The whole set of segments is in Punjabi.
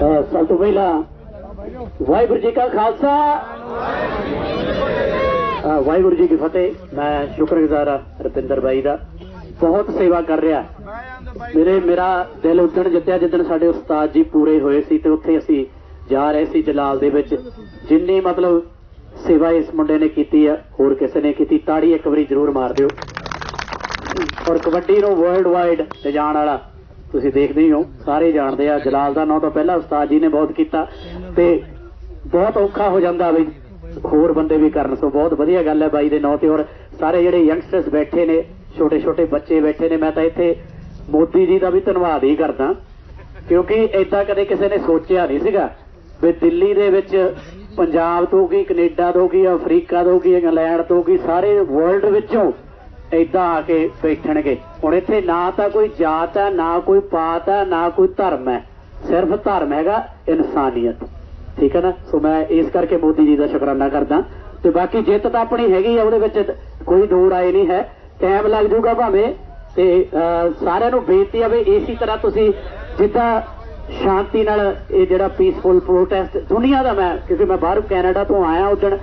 ਸਭ ਤੋਂ ਪਹਿਲਾਂ ਵਾਹਿਗੁਰੂ ਜੀ ਕਾ ਖਾਲਸਾ। ਵਾਹਿਗੁਰੂ ਜੀ ਕੀ ਫਤਿਹ। ਮੈਂ ਸ਼ੁਕਰਗੁਜ਼ਾਰ ਹਾਂ ਰਪਿੰਦਰ ਬਾਈ ਦਾ। ਬਹੁਤ ਸੇਵਾ ਕਰ ਰਿਹਾ। ਮੇਰੇ, ਮੇਰਾ ਦਿਲ ਉਦਣ ਜਿੱਤਿਆ ਜਿੱਦਣ ਸਾਡੇ ਉਸਤਾਦ ਜੀ ਪੂਰੇ ਹੋਏ ਸੀ ਤੇ ਉੱਥੇ ਅਸੀਂ ਜਾ ਰਹੇ ਸੀ ਜਲਾਲ ਦੇ ਵਿੱਚ। ਜਿੰਨੀ ਮਤਲਬ ਸੇਵਾ ਇਸ ਮੁੰਡੇ ਨੇ ਕੀਤੀ ਆ, ਹੋਰ ਕਿਸੇ ਨੇ ਕੀਤੀ, ਤਾੜੀ ਇੱਕ ਵਾਰੀ ਜ਼ਰੂਰ ਮਾਰ ਦਿਓ। ਔਰ ਕਬੱਡੀ ਨੂੰ ਵਰਲਡ ਵਾਈਡ ਲਿਜਾਣ ਵਾਲਾ ਤੁਸੀਂ ਦੇਖਦੇ ਹੀ ਹੋ, ਸਾਰੇ ਜਾਣਦੇ ਆ, ਜਲਾਲ ਦਾ ਨਾਂ ਤਾਂ ਪਹਿਲਾਂ ਉਸਤਾਦ ਜੀ ਨੇ ਬਹੁਤ ਕੀਤਾ ਤੇ ਬਹੁਤ ਔਖਾ ਹੋ ਜਾਂਦਾ ਬਈ ਹੋਰ ਬੰਦੇ ਵੀ ਕਰਨ, ਸੋ ਬਹੁਤ ਵਧੀਆ ਗੱਲ ਹੈ ਬਾਈ ਦੇ ਨਾਂ ਤੇ। ਔਰ ਸਾਰੇ ਜਿਹੜੇ ਯੰਗਸਟਰਸ ਬੈਠੇ ਨੇ ਛੋਟੇ ਛੋਟੇ ਬੱਚੇ ਬੈਠੇ ਨੇ, ਮੈਂ ਤਾਂ ਇੱਥੇ ਮੋਦੀ ਜੀ ਦਾ ਵੀ ਧੰਨਵਾਦ ਹੀ ਕਰਦਾ, ਕਿਉਂਕਿ ਏਦਾਂ ਕਦੇ ਕਿਸੇ ਨੇ ਸੋਚਿਆ ਨਹੀਂ ਸੀਗਾ ਵੀ ਦਿੱਲੀ ਦੇ ਵਿੱਚ ਪੰਜਾਬ ਤੋਂ ਕੀ ਕੈਨੇਡਾ ਤੋਂ ਕੀ ਅਫਰੀਕਾ ਤੋਂ ਕੀ ਇੰਗਲੈਂਡ ਤੋਂ ਕੀ ਸਾਰੇ ਵਰਲਡ ਵਿੱਚੋਂ ਏਦਾਂ ਆ ਕੇ ਬੈਠਣਗੇ। ਹੁਣ ਇੱਥੇ ਨਾ ਤਾਂ ਕੋਈ ਜਾਤ ਹੈ, ਨਾ ਕੋਈ ਪਾਤ ਹੈ, ਨਾ ਕੋਈ ਧਰਮ ਹੈ। ਸਿਰਫ ਧਰਮ ਹੈਗਾ ਇਨਸਾਨੀਅਤ। ਠੀਕ ਹੈ ਨਾ? ਸੋ ਮੈਂ ਇਸ ਕਰਕੇ ਮੋਦੀ ਜੀ ਦਾ ਸ਼ੁਕਰਾਨਾ ਕਰਦਾ। ਤੇ ਬਾਕੀ ਜਿੱਤ ਤਾਂ ਆਪਣੀ ਹੈਗੀ ਆ, ਉਹਦੇ ਵਿੱਚ ਕੋਈ ਦੂਰ ਆਏ ਨਹੀਂ ਹੈ। ਟਾਈਮ ਲੱਗ ਜਾਊਗਾ ਭਾਵੇਂ। ਤੇ ਸਾਰਿਆਂ ਨੂੰ ਬੇਨਤੀ ਆ ਵੀ ਇਸੇ ਤਰ੍ਹਾਂ ਤੁਸੀਂ ਜਿੱਦਾਂ ਸ਼ਾਂਤੀ ਨਾਲ ਇਹ ਜਿਹੜਾ ਪੀਸਫੁਲ ਪ੍ਰੋਟੈਸਟ ਦੁਨੀਆ ਦਾ ਮੈਂ, ਕਿਉਂਕਿ ਮੈਂ ਬਾਹਰੋਂ ਕੈਨੇਡਾ ਤੋਂ ਆਇਆ ਉਦਣ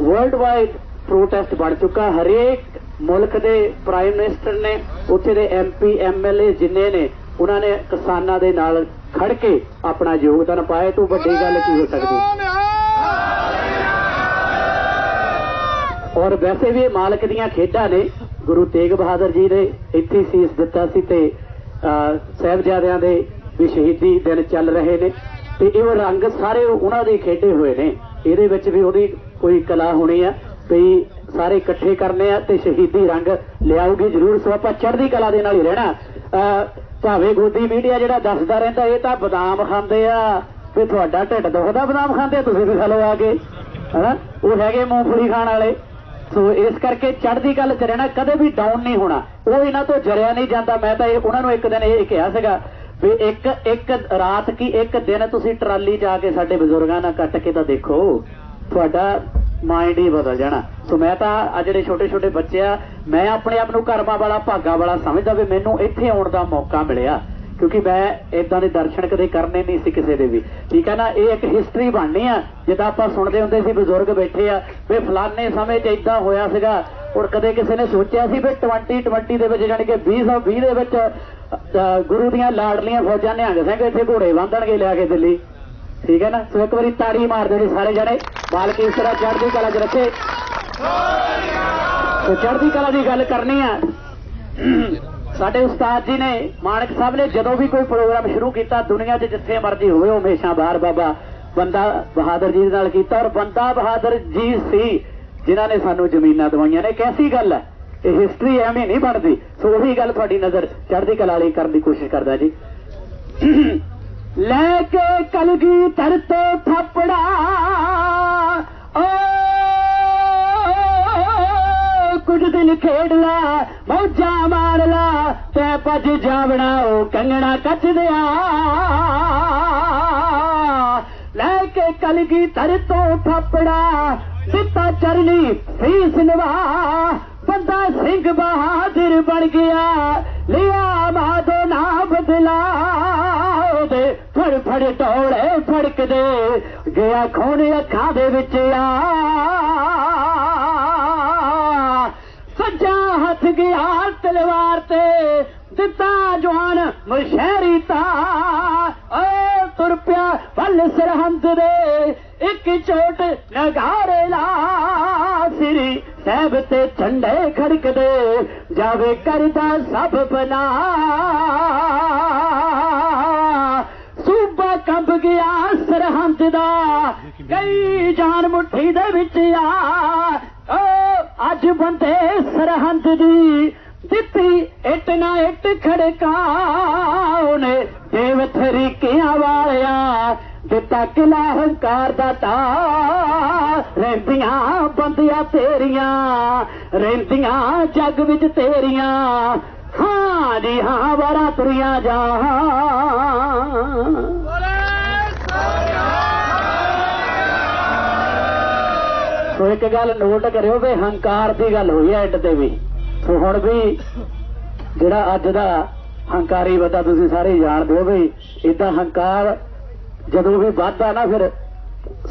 ਵਰਲਡ ਵਾਈਡ ਪ੍ਰੋਟੈਸਟ ਬਣ ਚੁੱਕਾ। ਹਰੇਕ ਮੁਲਕ ਦੇ ਪ੍ਰਾਈਮ ਮਿਨਿਸਟਰ ਨੇ ਉੱਥੇ ਦੇ ਐਮਪੀ ਐਮਐਲਏ ਜਿੰਨੇ ਨੇ ਉਹਨਾਂ ਨੇ ਕਿਸਾਨਾਂ ਦੇ ਨਾਲ ਖੜ ਕੇ ਆਪਣਾ ਯੋਗਦਾਨ ਪਾਇਆ। ਤੋਂ ਵੱਡੀ ਗੱਲ ਕੀ ਹੋ ਸਕਦੀ? ਔਰ ਵੈਸੇ ਵੀ ਇਹ ਮਾਲਕ ਦੀਆਂ ਖੇਡਾਂ ਨੇ ਗੁਰੂ ਤੇਗ ਬਹਾਦਰ ਜੀ ਨੇ ਇੱਥੇ ਸੀਸ ਦਿੱਤਾ ਸੀ ਤੇ ਅਹ, ਸਾਹਿਬਜ਼ਾਦਿਆਂ ਦੇ ਵੀ ਸ਼ਹੀਦੀ ਦਿਨ ਚੱਲ ਰਹੇ ਨੇ। ਤੇ ਇਹ ਰੰਗ ਸਾਰੇ ਉਹਨਾਂ ਦੇ ਖੇਡੇ ਹੋਏ ਨੇ। ਇਹਦੇ ਵਿੱਚ ਵੀ ਉਹਦੀ ਕੋਈ ਕਲਾ ਹੋਣੀ ਆ ਵੀ ਸਾਰੇ ਇਕੱਠੇ ਕਰਨੇ ਆ ਤੇ ਸ਼ਹੀਦੀ ਰੰਗ ਲਿਆਉਗੀ ਜ਼ਰੂਰ। ਸੋ ਆਪਾਂ ਚੜ੍ਹਦੀ ਕਲਾ ਦੇ ਨਾਲ ਹੀ ਰਹਿਣਾ। ਭਾਵੇਂ ਗੋਦੀ ਮੀਡੀਆ ਜਿਹੜਾ ਦੱਸਦਾ ਰਹਿੰਦਾ ਇਹ ਤਾਂ ਬਦਾਮ ਖਾਂਦੇ ਆ। ਵੀ ਤੁਹਾਡਾ ਢਿੱਡ ਦੁਖਦਾ ਬਦਾਮ ਖਾਂਦੇ ਆ, ਤੁਸੀਂ ਵੀ ਖਾ ਲਓ ਆ ਕੇ। ਹਨਾ? ਉਹ ਹੈਗੇ ਮੂੰਗਫਲੀ ਖਾਣ ਵਾਲੇ। ਸੋ ਇਸ ਕਰਕੇ ਚੜ੍ਹਦੀ ਗੱਲ ਚ ਰਹਿਣਾ ਕਦੇ ਵੀ ਡਾਊਨ ਨਹੀਂ ਹੋਣਾ। ਉਹ ਇਹਨਾਂ ਤੋਂ ਜਰਿਆ ਨਹੀਂ ਜਾਂਦਾ। ਮੈਂ ਤਾਂ ਇਹ ਉਹਨਾਂ ਨੂੰ ਇੱਕ ਦਿਨ ਇਹ ਕਿਹਾ ਸੀਗਾ ਵੀ ਇੱਕ ਇੱਕ ਰਾਤ ਕੀ ਇੱਕ ਦਿਨ ਤੁਸੀਂ ਟਰਾਲੀ ਜਾ ਕੇ ਸਾਡੇ ਬਜ਼ੁਰਗਾਂ ਨਾਲ ਕੱਟ ਕੇ ਤਾਂ ਦੇਖੋ। ਤੁਹਾਡਾ ਮਾਈਂਡ ਹੀ ਬਦਲ ਜਾਣਾ। ਸੋ ਮੈਂ ਤਾਂ ਆ ਜਿਹੜੇ ਛੋਟੇ ਛੋਟੇ ਬੱਚੇ ਆ, ਮੈਂ ਆਪਣੇ ਆਪ ਨੂੰ ਕਰਮਾਂ ਵਾਲਾ, ਭਾਗਾ ਵਾਲਾ ਸਮਝਦਾ ਵੀ ਮੈਨੂੰ ਇੱਥੇ ਆਉਣ ਦਾ ਮੌਕਾ ਮਿਲਿਆ। ਕਿਉਂਕਿ ਮੈਂ ਇਦਾਂ ਦੇ ਦਰਸ਼ਨ ਕਦੇ ਕਰਨੇ ਨਹੀਂ ਸੀ ਕਿਸੇ ਦੇ ਵੀ। ਠੀਕ ਹੈ ਨਾ, ਇਹ ਇੱਕ ਹਿਸਟਰੀ ਬਣਨੀ ਆ। ਜਿੱਦਾਂ ਆਪਾਂ ਸੁਣਦੇ ਹੁੰਦੇ ਸੀ ਬਜ਼ੁਰਗ ਬੈਠੇ ਆ, ਵੀ ਫਲਾਣੇ ਸਮੇਂ 'ਚ ਇਦਾਂ ਹੋਇਆ ਸੀਗਾ। ਔਰ ਕਦੇ ਕਿਸੇ ਨੇ ਸੋਚਿਆ ਸੀ ਵੀ 2020 ਦੇ ਵਿੱਚ ਜਾਣੀ ਕਿ 2020 ਦੇ ਵਿੱਚ ਗੁਰੂ ਦੀਆਂ ਲਾਡਲੀਆਂ ਫੌਜਾਂ ਨਿਹੰਗ ਸਿੰਘ ਇੱਥੇ ਘੋੜੇ ਬੰਨਣਗੇ ਲਿਆ ਕੇ ਦਿੱਲੀ। ਠੀਕ ਹੈ ਨਾ? ਸੋ ਇੱਕ ਵਾਰੀ ਤਾੜੀ ਮਾਰਦੇ ਨੇ ਸਾਰੇ ਜਣੇ। ਮਾਲਕ ਇਸ ਤਰ੍ਹਾਂ ਚੜ੍ਹਦੀ ਕਲਾ 'ਚ ਰੱਖੇ। ਸੋ ਚੜ੍ਹਦੀ ਕਲਾ ਦੀ ਗੱਲ ਕਰਨੀ ਆ। ਸਾਡੇ ਉਸਤਾਦ ਜੀ ਨੇ ਮਾਨਕ ਸਾਹਿਬ ਨੇ ਜਦੋਂ ਵੀ ਕੋਈ ਪ੍ਰੋਗਰਾਮ ਸ਼ੁਰੂ ਕੀਤਾ, ਦੁਨੀਆ 'ਚ ਜਿੱਥੇ ਮਰਜ਼ੀ ਹੋਵੇ, ਉਹ ਹਮੇਸ਼ਾ ਬਾਹਰ ਬਾਬਾ ਬੰਦਾ ਬਹਾਦਰ ਜੀ ਦੇ ਨਾਲ ਕੀਤਾ। ਔਰ ਬੰਦਾ ਬਹਾਦਰ ਜੀ ਸੀ, ਜਿਨ੍ਹਾਂ ਨੇ ਸਾਨੂੰ ਜ਼ਮੀਨਾਂ ਦਵਾਈਆਂ ਨੇ। ਕੈਸੀ ਗੱਲ ਹੈ ਇਹ ਹਿਸਟਰੀ ਐਵੇਂ ਨਹੀਂ ਬਣਦੀ। ਸੋ ਉਹੀ ਗੱਲ ਤੁਹਾਡੀ ਨਜ਼ਰ ਚੜ੍ਹਦੀ ਕਲਾ ਲਈ ਕਰਨ ਦੀ ਕੋਸ਼ਿਸ਼ ਕਰਦਾ ਜੀ। ਲੈ ਕੇ ਕਲਗੀ ਧਰਤੇ ਥਾਪੜਾ। ਓ, ਕੁਝ ਦਿਨ ਖੇਡ ਲਾ, ਮੌਜਾਂ ਮਾਰ ਲਾ, ਤੈ ਭੱਜ ਜਾਵਣਾ ਉਹ ਕੰਗਣਾ ਕੱਚ ਦਿਆ। ਲੈ ਕੇ ਕਲਗੀ ਧਰ ਤੋਂ ਥਾਪੜਾ, ਦਿੱਤਾ ਚਰਨੀ ਸੀਸ ਨਵਾ। ਬੰਦਾ ਸਿੰਘ ਬਹਾਦਰ ਬਣ ਗਿਆ, ਲਿਆ ਮਾਦੋ ਨਾ ਬਦਲਾ। ਉਹਦੇ ਫੜ ਫੜ ਟੋਲੇ ਫੜਕਦੇ, ਗਿਆ ਖੋਣ ਅੱਖਾਂ ਦੇ ਵਿੱਚ ਆ। ਸੱਜਾ ਹੱਥ ਗਿਆ ਤਲਵਾਰ ਤੇ, ਦਿੱਤਾ ਜਵਾਨ ਮਸ਼ਹਿਰੀ ਤਾ। ਓ ਤੁਰ ਪਿਆ ਵੱਲ ਸਰਹੰਦ ਦੇ, ਇੱਕ ਚੋਟ ਨਗਾਰੇ ਲਾ। ਸ੍ਰੀ ਸਾਹਿਬ ਤੇ ਝੰਡੇ ਖੜਕਦੇ, ਜਾਵੇ ਕਰਦਾ ਸਭ ਬਨਾ ਸੂਬਾ ਗਿਆ ਸਰਹੰਦ ਦਾ। ਗਈ ਜਾਨ ਮੁੱਠੀ ਦੇ ਵਿੱਚ ਆ। ਓ, ਅੱਜ ਬੰਦੇ ਸਰਹੰਦ ਦੀ ਦਿੱਤੀ, ਇੱਟ ਨਾ ਇੱਟ ਖੜਕਾਉਨੇ ਦੇਵ ਥਰੀਕਿਆਂ ਵਾਲਿਆ ਦਿੱਤਾ ਕਿਲਾ ਹੰਕਾਰ ਦਾ ਤਾ ਰਹਿੰਦੀਆਂ ਬੰਦਿਆ ਤੇਰੀਆਂ, ਰਹਿੰਦੀਆਂ ਜੱਗ ਵਿੱਚ ਤੇਰੀਆਂ। ਹਾਂ ਜੀ, ਹਾਂ, ਵਾਰਾ ਤੁਰੀਆਂ ਜਾ ਸੋ ਇੱਕ ਗੱਲ ਨੋਟ ਕਰਿਓ ਵੀ ਹੰਕਾਰ ਦੀ ਗੱਲ ਹੋਈ ਹੈ ਐਡ ਤੇ ਵੀ। ਸੋ ਹੁਣ ਵੀ ਜਿਹੜਾ ਅੱਜ ਦਾ ਹੰਕਾਰੀ ਬੰਦਾ ਤੁਸੀਂ ਸਾਰੇ ਜਾਣਦੇ ਹੋ ਵੀ ਇਦਾਂ ਹੰਕਾਰ ਜਦੋਂ ਵੀ ਵੱਧਦਾ ਨਾ ਫਿਰ